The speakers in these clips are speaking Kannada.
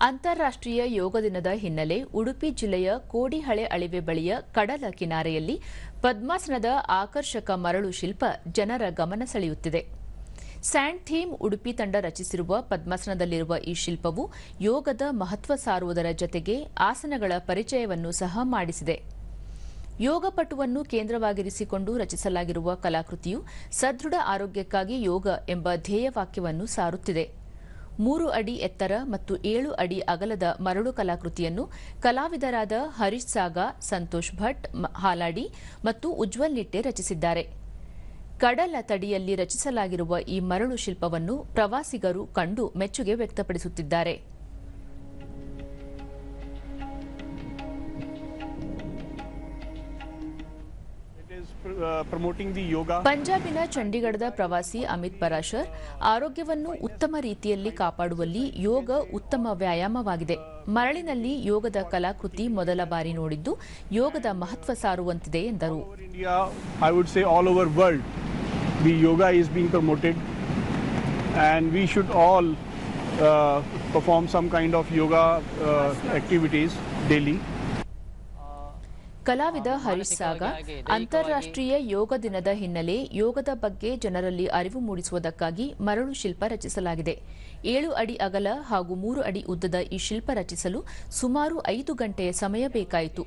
ಅಂತಾರಾಷ್ಟ್ರೀಯ ಯೋಗ ದಿನದ ಹಿನ್ನೆಲೆ ಉಡುಪಿ ಜಿಲ್ಲೆಯ ಕೋಡಿಹಳೆ ಅಳಿವೆ ಬಳಿಯ ಕಡಲ ಕಿನಾರೆಯಲ್ಲಿ ಪದ್ಮಾಸನದ ಆಕರ್ಷಕ ಮರಳು ಶಿಲ್ಪ ಜನರ ಗಮನ ಸೆಳೆಯುತ್ತಿದೆ. ಸ್ಯಾಂಡ್ ಥೀಮ್ ಉಡುಪಿ ತಂಡ ರಚಿಸಿರುವ ಪದ್ಮಾಸನದಲ್ಲಿರುವ ಈ ಶಿಲ್ಪವು ಯೋಗದ ಮಹತ್ವ ಸಾರುವುದರ ಜತೆಗೆ ಆಸನಗಳ ಪರಿಚಯವನ್ನು ಸಹ ಮಾಡಿಸಿದೆ. ಯೋಗಪಟುವನ್ನು ಕೇಂದ್ರವಾಗಿರಿಸಿಕೊಂಡು ರಚಿಸಲಾಗಿರುವ ಕಲಾಕೃತಿಯು ಸದೃಢ ಆರೋಗ್ಯಕ್ಕಾಗಿ ಯೋಗ ಎಂಬ ಧ್ಯೇಯವಾಕ್ಯವನ್ನು ಸಾರುತ್ತಿದೆ. ಮೂರು ಅಡಿ ಎತ್ತರ ಮತ್ತು ಏಳು ಅಡಿ ಅಗಲದ ಮರಳು ಕಲಾಕೃತಿಯನ್ನು ಕಲಾವಿದರಾದ ಹರೀಶ್ ಸಾಗ, ಸಂತೋಷ್ ಭಟ್ ಹಾಲಾಡಿ ಮತ್ತು ಉಜ್ವಲ್ ನಿಟ್ಟೆ ರಚಿಸಿದ್ದಾರೆ. ಕಡಲ ತಡಿಯಲ್ಲಿ ರಚಿಸಲಾಗಿರುವ ಈ ಮರಳು ಶಿಲ್ಪವನ್ನು ಪ್ರವಾಸಿಗರು ಕಂಡು ಮೆಚ್ಚುಗೆ ವ್ಯಕ್ತಪಡಿಸುತ್ತಿದ್ದಾರೆ. ಪಂಜಾಬಿನ ಚಂಡೀಗಢದ ಪ್ರವಾಸಿ ಅಮಿತ್ ಪರಾಶರ್ ಆರೋಗ್ಯವನ್ನು ಉತ್ತಮ ರೀತಿಯಲ್ಲಿ ಕಾಪಾಡುವಲ್ಲಿ ಯೋಗ ಉತ್ತಮ ವ್ಯಾಯಾಮವಾಗಿದೆ. ಮರಳಿನಲ್ಲಿ ಯೋಗದ ಕಲಾಕೃತಿ ಮೊದಲ ಬಾರಿ ನೋಡಿದ್ದು ಯೋಗದ ಮಹತ್ವ ಸಾರುವಂತಿದೆ ಎಂದರು. India I would say all over world the yoga being promoted and we perform some kind of yoga activities daily ಕಲಾವಿದ ಹರೀಶ್ ಸಾಗ ಅಂತಾರಾಷ್ಟ್ರೀಯ ಯೋಗ ದಿನದ ಹಿನ್ನೆಲೆ ಯೋಗದ ಬಗ್ಗೆ ಜನರಲ್ಲಿ ಅರಿವು ಮೂಡಿಸುವುದಕ್ಕಾಗಿ ಮರಳು ಶಿಲ್ಪ ರಚಿಸಲಾಗಿದೆ. ಏಳು ಅಡಿ ಅಗಲ ಹಾಗೂ ಮೂರು ಅಡಿ ಉದ್ದದ ಈ ಶಿಲ್ಪ ರಚಿಸಲು ಸುಮಾರು ಐದು ಗಂಟೆಯ ಸಮಯ ಬೇಕಾಯಿತು.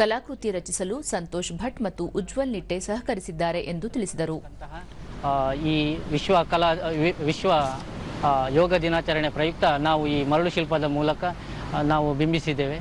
ಕಲಾಕೃತಿ ರಚಿಸಲು ಸಂತೋಷ್ ಭಟ್ ಮತ್ತು ಉಜ್ವಲ್ ನಿಟ್ಟೆ ಸಹಕರಿಸಿದ್ದಾರೆ ಎಂದು ತಿಳಿಸಿದರು. ಈ ವಿಶ್ವ ಕಲಾ ವಿಶ್ವ ಯೋಗ ದಿನಾಚರಣೆ ಪ್ರಯುಕ್ತ ನಾವು ಈ ಮರಳು ಶಿಲ್ಪದ ಮೂಲಕ ನಾವು ಬಿಂಬಿಸಿದ್ದೇವೆ.